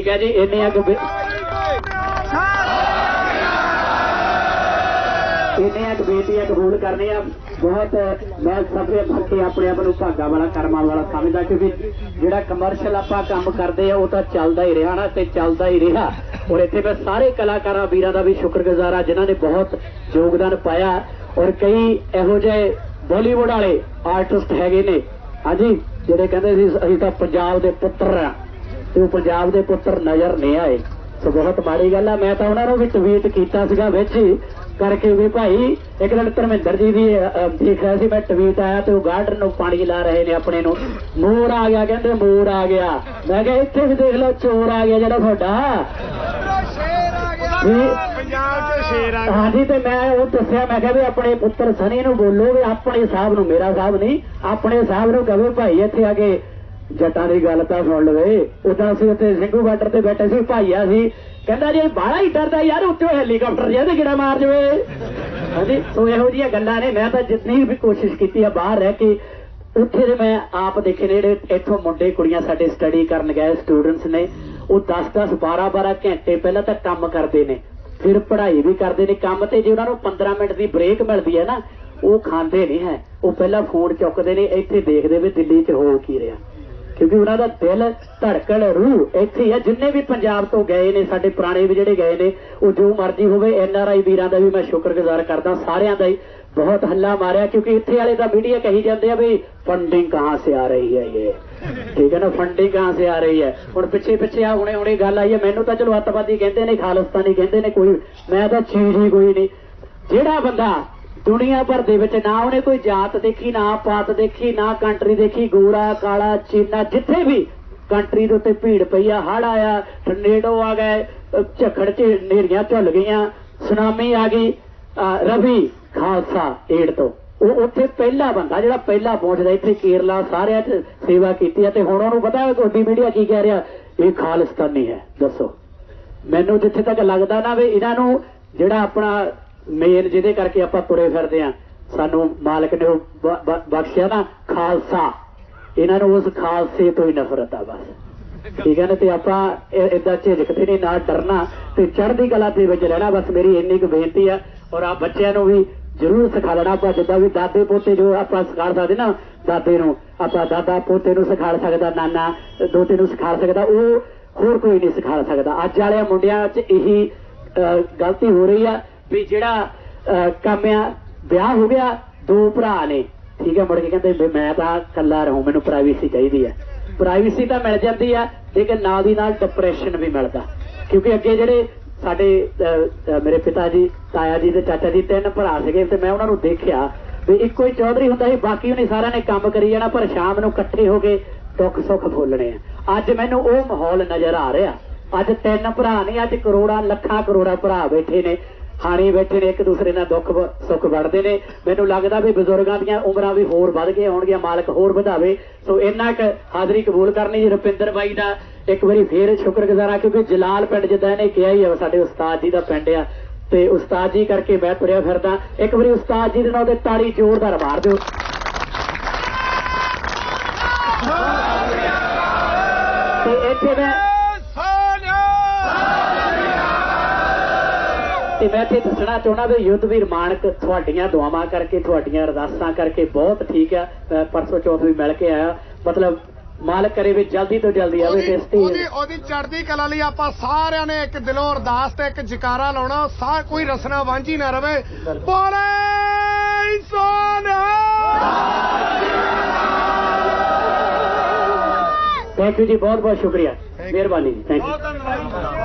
ਠੀਕ ਹੈ ਜੀ, ਇੰਨੇ ਅੱਗ ਬੇ- ਇੰਨੇ ਅੱਗ ਬੇਟੀਆਂ ਕਬੂਲ ਕਰਨੇ ਆ। ਬਹੁਤ, ਮੈਂ ਸਭੇ ਭਰਕੇ ਆਪਣੇ ਆਪ ਨੂੰ ਭਾਗਾ ਵਾਲਾ, ਕਰਮਾਂ ਵਾਲਾ ਸਮਝਦਾ, ਕਿਉਂਕਿ ਜਿਹੜਾ ਕਮਰਸ਼ੀਅਲ ਆਪਾਂ ਕੰਮ ਕਰਦੇ ਆ, ਉਹ ਤਾਂ ਚੱਲਦਾ ਹੀ ਰਿਹਾ ਨਾ, ਤੇ ਚੱਲਦਾ ਹੀ ਰਿਹਾ। ਔਰ ਇੱਥੇ ਮੈਂ ਸਾਰੇ ਕਲਾਕਾਰਾਂ, ਵੀਰਾਂ ਦਾ ਵੀ ਸ਼ੁਕਰਗੁਜ਼ਾਰ ਆ, ਜਿਨ੍ਹਾਂ ਨੇ ਬਹੁਤ ਯੋਗਦਾਨ ਪਾਇਆ। ਔਰ ਕਈ ਇਹੋ ਜਿਹੇ ਬਾਲੀਵੁੱਡ ਵਾਲੇ ਆਰਟਿਸਟ ਹੈਗੇ ਨੇ। ਹਾਂਜੀ, ਜਿਹੜੇ ਕਹਿੰਦੇ ਸੀ, ਅਸੀਂ ਤਾਂ ਪੰਜਾਬ ਦੇ ਪੁੱਤਰ ਆ। ਤੇ ਉਹ ਪੰਜਾਬ ਦੇ ਪੁੱਤਰ ਨਜ਼ਰ ਨਹੀਂ ਆਏ। ਸੋ ਬਹੁਤ ਮਾੜੀ ਗੱਲ ਆ ਮੈਂ ਤਾਂ ਉਹਨਾਂ ਨੂੰ ਵੀ ਟਵੀਟ ਕੀਤਾ ਸੀਗਾ ਵਿੱਚ ਹੀ ਕਰਕੇ ਵੀ ਭਾਈ ਇੱਕ ਦਿਨ ਧਰਮਿੰਦਰ ਜੀ ਦੀ ਅ, ਦੇਖ ਰਿਹਾ ਸੀ ਮੈਂ ਟਵੀਟ ਆਇਆ ਤੇ ਉਹ ਗਾਰਡਨ ਨੂੰ ਪਾਣੀ ਲਾ ਰਹੇ ਨੇ ਆਪਣੇ ਨੂੰ। ਮੋਰ ਆ ਗਿਆ ਕਹਿੰਦੇ ਮੋਰ ਆ ਗਿਆ। ਮੈਂ ਕਿਹਾ ਇੱਥੇ ਵੀ ਦੇਖ ਲਓ ਚੋਰ ਆ ਗਿਆ ਜਿਹੜਾ ਤੁਹਾਡਾ। ਵੀ ਪੰਜਾਬ 'ਚ ਸ਼ੇਰ ਆ ਹਾਂਜੀ ਤੇ ਮੈਂ ਉਹ ਦੱਸਿਆ ਮੈਂ ਕਿਹਾ ਵੀ ਆਪਣੇ ਪੁੱਤਰ ਸਨੀ ਨੂੰ ਬੋਲੋ ਵੀ ਆਪਣੇ ਸਾਹਿਬ ਨੂੰ ਮੇਰਾ ਸਾਹਿਬ ਨਹੀਂ ਆਪਣੇ ਸਾਹਿਬ ਨੂੰ ਕਹੋ ਭਾਈ ਇੱਥੇ ਆ ਕੇ ਜੱਟਾਂ ਦੀ ਗੱਲ ਤਾਂ ਸੁਣ ਲਵੇ। ਉਦਾਂ ਅਸੀਂ ਉੱਥੇ ਸਿੰਘੂ ਬਾਰਡਰ ਤੇ ਬੈਠੇ ਸੀ, ਭਾਈਆ ਸੀ। ਕਹਿੰਦਾ ਜੇ ਬਾਹਲਾ ਹੀ ਡਰਦਾ ਯਾਰ ਉੱਤੇ ਹੈਲੀਕਾਪਟਰ ਜਿਹਾ ਤੇ ਮਾਰ ਜਵੇ। ਹਾਂਜੀ, ਸੋ ਇਹੋ ਜਿਹੀਆਂ ਗੱਲਾਂ ਨੇ। ਮੈਂ ਤਾਂ ਜਿੰਨੀ ਵੀ ਕੋਸ਼ਿਸ਼ ਕੀਤੀ ਆ ਬਾਹਰ ਰਹਿ ਕੇ, ਉੱਥੇ ਦੇ ਮੈਂ ਆਪ ਦੇਖੇ ਨੇ ਜਿਹੜੇ ਇੱਥੋਂ ਮੁੰਡੇ ਕੁੜੀਆਂ ਸਾਡੇ ਸਟੱਡੀ ਕਰਨ ਗਏ ਸਟੂਡੈਂਟਸ ਨੇ। ਉਹ 10-10 12-12 ਘੰਟੇ ਪਹਿਲਾਂ ਤਾਂ ਕੰਮ ਕਰਦੇ ਨੇ। ਫਿਰ ਪੜ੍ਹਾਈ ਵੀ ਕਰਦੇ ਨੇ। ਕੰਮ ਤੇ ਜੇ ਉਹਨਾਂ ਨੂੰ 15 ਮਿੰਟ ਦੀ ਬ੍ਰੇਕ ਮਿਲਦੀ ਹੈ ਨਾ, ਉਹ ਖਾਂਦੇ ਨਹੀਂ ਹੈ। ਉਹ ਪਹਿਲਾਂ ਫੋਨ ਚੁੱਕਦੇ ਨੇ, ਇੱਥੇ ਦੇਖਦੇ ਵੀ ਦਿੱਲੀ 'ਚ ਹੋ ਕੀ ਰਿਹਾ। ਕਿਉਂਕਿ ਉਹਨਾਂ ਦਾ ਦਿਲ ਧੜਕਣ, ਰੂਹ ਇੱਥੇ ਹੀ ਹੈ ਜਿੰਨੇ ਵੀ ਪੰਜਾਬ ਤੋਂ ਗਏ ਨੇ, ਸਾਡੇ ਪੁਰਾਣੇ ਵੀ ਜਿਹੜੇ ਗਏ ਨੇ, ਉਹ ਜੋ ਮਰਜ਼ੀ ਹੋਵੇ, ਐਨ ਆਰ ਆਈ ਵੀਰਾਂ ਦਾ ਵੀ ਮੈਂ ਸ਼ੁਕਰਗੁਜ਼ਾਰ ਕਰਦਾ, ਸਾਰਿਆਂ ਦਾ ਹੀ ਬਹੁਤ ਹੱਲਾ ਮਾਰਿਆ, ਕਿਉਂਕਿ ਇੱਥੇ ਵਾਲੇ ਤਾਂ ਮੀਡੀਆ ਕਹੀ ਜਾਂਦੇ ਆ ਵੀ ਫੰਡਿੰਗ ਕਹਾਂ ਸੇ ਆ ਰਹੀ ਹੈ ਇਹ? ਠੀਕ ਹੈ ਨਾ ਫੰਡਿੰਗ ਕਹਾਂ ਸੇ ਆ ਰਹੀ ਹੈ? ਹੁਣ ਪਿੱਛੇ ਪਿੱਛੇ ਆ, ਹੁਣੇ ਹੁਣੇ ਗੱਲ ਆਈ ਹੈ, ਮੈਨੂੰ ਤਾਂ ਚਲੋ ਅੱਤਵਾਦੀ ਕਹਿੰਦੇ ਨੇ, ਖਾਲਿਸਤਾਨੀ ਕਹਿੰਦੇ ਨੇ, ਕੋਈ, ਮੈਂ ਤਾਂ ਚੀਜ਼ ਹੀ ਕੋਈ ਨਹੀਂ। ਜਿਹੜਾ ਬੰਦਾ ਦੁਨੀਆ ਭਰ ਦੇ ਵਿੱਚ ਨਾ ਉਹਨੇ ਕੋਈ ਜਾਤ ਦੇਖੀ, ਨਾ ਪਾਤ ਦੇਖੀ, ਨਾ ਕੰਟਰੀ ਦੇਖੀ, ਗੋਰਾ, ਕਾਲਾ, ਚੀਨਾ, ਜਿੱਥੇ ਵੀ ਕੰਟਰੀ ਦੇ ਉੱਤੇ ਭੀੜ ਪਈ ਆ ਹੜ ਆਇਆ, ਟਰਨੇਡੋ ਆ ਗਏ ਝੱਖੜ ਚ ਨੇਰੀਆਂ ਝੁੱਲ ਗਈਆਂ, ਸੁਨਾਮੀ ਆ ਗਈ ਰਵੀ ਖਾਲਸਾ ਏਡ ਤੋਂ। ਉਹ ਉੱਥੇ ਪਹਿਲਾ ਬੰਦਾ ਜਿਹੜਾ ਪਹਿਲਾ ਪਹੁੰਚਦਾ, ਇੱਥੇ ਕੇਰਲਾ ਸਾਰਿਆਂ 'ਚ ਸੇਵਾ ਕੀਤੀ ਹੈ ਤੇ ਹੁਣ ਉਹਨੂੰ ਪਤਾ ਹੈ ਤੁਹਾਡੀ ਮੀਡੀਆ ਕੀ ਕਹਿ ਰਿਹਾ, ਇਹ ਖਾਲਿਸਤਾਨੀ ਹੈ, ਦੱਸੋ। ਮੈਨੂੰ ਜਿੱਥੇ ਤੱਕ ਲੱਗਦਾ ਨਾ ਵੀ ਇਹਨਾਂ ਨੂੰ ਜਿਹੜਾ ਆਪਣਾ ਮੇਨ ਜਿਹਦੇ ਕਰਕੇ ਆਪਾਂ ਤੁਰੇ ਫਿਰਦੇ ਆ ਸਾਨੂੰ ਮਾਲਕ ਨੇ ਉਹ ਬਖਸ਼ਿਆ ਨਾ ਖਾਲਸਾ। ਇਹਨਾਂ ਨੂੰ ਉਸ ਖਾਲਸੇ ਤੋਂ ਹੀ ਨਫ਼ਰਤ ਆ ਬਸ। ਠੀਕ ਹੈ ਨਾ, ਤੇ ਆਪਾਂ ਇਦਾਂ ਝਿਜਕਦੇ ਨਹੀਂ, ਨਾ ਡਰਨਾ। ਤੇ ਚੜ੍ਹਦੀ ਕਲਾ ਦੇ ਵਿੱਚ ਰਹਿਣਾ ਬਸ ਮੇਰੀ ਇੰਨੀ ਕੁ ਬੇਨਤੀ ਆ, ਔਰ ਆ ਬੱਚਿਆਂ ਨੂੰ ਵੀ ਜ਼ਰੂਰ ਸਿਖਾ ਲੈਣਾ ਆਪਾਂ ਜਿੱਦਾਂ ਵੀ ਦਾਦੇ ਪੋਤੇ ਜੋ ਆਪਾਂ ਸਿਖਾ ਸਕਦੇ ਨਾ, ਦਾਦੇ ਨੂੰ, ਆਪਾਂ ਦਾਦਾ ਪੋਤੇ ਨੂੰ ਸਿਖਾ ਸਕਦਾ, ਨਾਨਾ ਦੋਤੇ ਨੂੰ ਸਿਖਾ ਸਕਦਾ, ਉਹ ਹੋਰ ਕੋਈ ਨਹੀਂ ਸਿਖਾ ਸਕਦਾ। ਅੱਜ ਵਾਲਿਆਂ ਮੁੰਡਿਆਂ 'ਚ ਇਹੀ ਗਲਤੀ ਹੋ ਰਹੀ ਆ। ਵੀ ਜਿਹੜਾ ਅਹ, ਕੰਮ ਆ ਵਿਆਹ ਹੋ ਗਿਆ ਦੋ ਭਰਾ ਨੇ। ਠੀਕ ਹੈ ਮੁੜ ਕੇ ਕਹਿੰਦੇ ਵੀ ਮੈਂ ਤਾਂ ਇਕੱਲਾ ਰਹੂੰ ਮੈਨੂੰ ਪ੍ਰਾਈਵੇਸੀ ਚਾਹੀਦੀ ਹੈ। ਪ੍ਰਾਈਵੇਸੀ ਤਾਂ ਮਿਲ ਜਾਂਦੀ ਆ ਲੇਕਿਨ ਨਾਲ ਦੀ ਨਾਲ ਡਿਪਰੈਸ਼ਨ ਵੀ ਮਿਲਦਾ। ਕਿਉਂਕਿ ਅੱਗੇ ਜਿਹੜੇ ਸਾਡੇ ਮੇਰੇ ਪਿਤਾ ਜੀ ਤਾਇਆ ਜੀ ਤੇ ਚਾਚਾ ਜੀ ਤਿੰਨ ਭਰਾ ਸੀਗੇ ਤੇ ਮੈਂ ਉਹਨਾਂ ਨੂੰ ਦੇਖਿਆ ਵੀ ਇੱਕੋ ਹੀ ਚੌਧਰੀ ਹੁੰਦਾ ਸੀ ਬਾਕੀ ਉਹਨੇ ਸਾਰਿਆਂ ਨੇ ਕੰਮ ਕਰੀ ਜਾਣਾ ਪਰ ਸ਼ਾਮ ਨੂੰ ਇਕੱਠੇ ਹੋ ਕੇ ਦੁੱਖ ਸੁੱਖ ਫੋਲਣੇ ਆ। ਅੱਜ ਮੈਨੂੰ ਉਹ ਮਾਹੌਲ ਨਜ਼ਰ ਆ ਰਿਹਾ। ਅੱਜ ਤਿੰਨ ਭਰਾ ਨਹੀਂ ਅੱਜ ਕਰੋੜਾਂ ਲੱਖਾਂ ਕਰੋੜਾਂ ਭਰਾ ਬੈਠੇ ਨੇ। ਹਾਣੀ ਬੈਠੇ ਨੇ, ਇੱਕ ਦੂਸਰੇ ਨਾਲ ਦੁੱਖ ਸੁੱਖ ਵੜਦੇ ਨੇ। ਮੈਨੂੰ ਲੱਗਦਾ ਵੀ ਬਜ਼ੁਰਗਾਂ ਦੀਆਂ ਉਮਰਾਂ ਵੀ ਹੋਰ ਵੱਧ ਗਈਆਂ ਹੋਣਗੀਆਂ, ਮਾਲਕ ਹੋਰ ਵਧਾਵੇ। ਸੋ ਇੰਨਾ ਕੁ ਹਾਜ਼ਰੀ ਕਬੂਲ ਕਰਨੀ ਜੀ ਰੁਪਿੰਦਰ ਬਾਈ ਦਾ। ਇੱਕ ਵਾਰੀ ਫੇਰ ਸ਼ੁਕਰਗੁਜ਼ਾਰ ਆ, ਕਿਉਂਕਿ ਜਲਾਲ ਪਿੰਡ ਜਿੱਦਾਂ ਇਹਨੇ ਕਿਹਾ ਹੀ ਆ, ਸਾਡੇ ਉਸਤਾਦ ਜੀ ਦਾ ਪਿੰਡ ਆ। ਤੇ ਉਸਤਾਦ ਜੀ ਕਰਕੇ ਮੈਂ ਤੁਰਿਆ ਫਿਰਦਾ। ਇੱਕ ਵਾਰੀ ਉਸਤਾਦ ਜੀ ਦੇ ਨਾਲ ਤੇ ਤਾੜੀ ਜ਼ੋਰਦਾਰ ਮਾਰ ਦਿਓ। ਤੇ ਇੱਥੇ ਮੈਂ ਤੇ ਮੈਂ ਇੱਥੇ ਦੱਸਣਾ ਚਾਹੁੰਦਾ ਵੀ ਯੁੱਧਵੀਰ ਮਾਨਕ ਤੁਹਾਡੀਆਂ ਦੁਆਵਾਂ ਕਰਕੇ ਤੁਹਾਡੀਆਂ ਅਰਦਾਸਾਂ ਕਰਕੇ ਬਹੁਤ ਠੀਕ ਆ। ਪਰਸੋਂ ਚੌਥ ਵੀ ਮਿਲ ਕੇ ਆਇਆ। ਮਤਲਬ ਮਾਲਕ ਕਰੇ ਵੀ ਜਲਦੀ ਤੋਂ ਜਲਦੀ ਆਵੇ ਤੇ ਉਹਦੀ ਉਹਦੀ ਸਟੇਜ ਉਹਦੀ ਚੜ੍ਹਦੀ ਕਲਾ ਲਈ ਆਪਾਂ ਸਾਰਿਆਂ ਨੇ ਇੱਕ ਦਿਲੋਂ ਅਰਦਾਸ ਤੇ ਇੱਕ ਜਕਾਰਾ ਲਾਉਣਾ। ਸਾਰ ਕੋਈ ਰਸਨਾ ਵਾਂਝੀ ਨਾ ਰਵੇ। ਬੋਲੇ ਸੋਨਾ ਥੈਂਕ ਯੂ ਜੀ ਬਹੁਤ ਬਹੁਤ ਸ਼ੁਕਰੀਆ. ਮਿਹਰਬਾਨੀ ਜੀ ਥੈਂਕ ਯੂ ਬਹੁਤ ਧੰਨਵਾਦ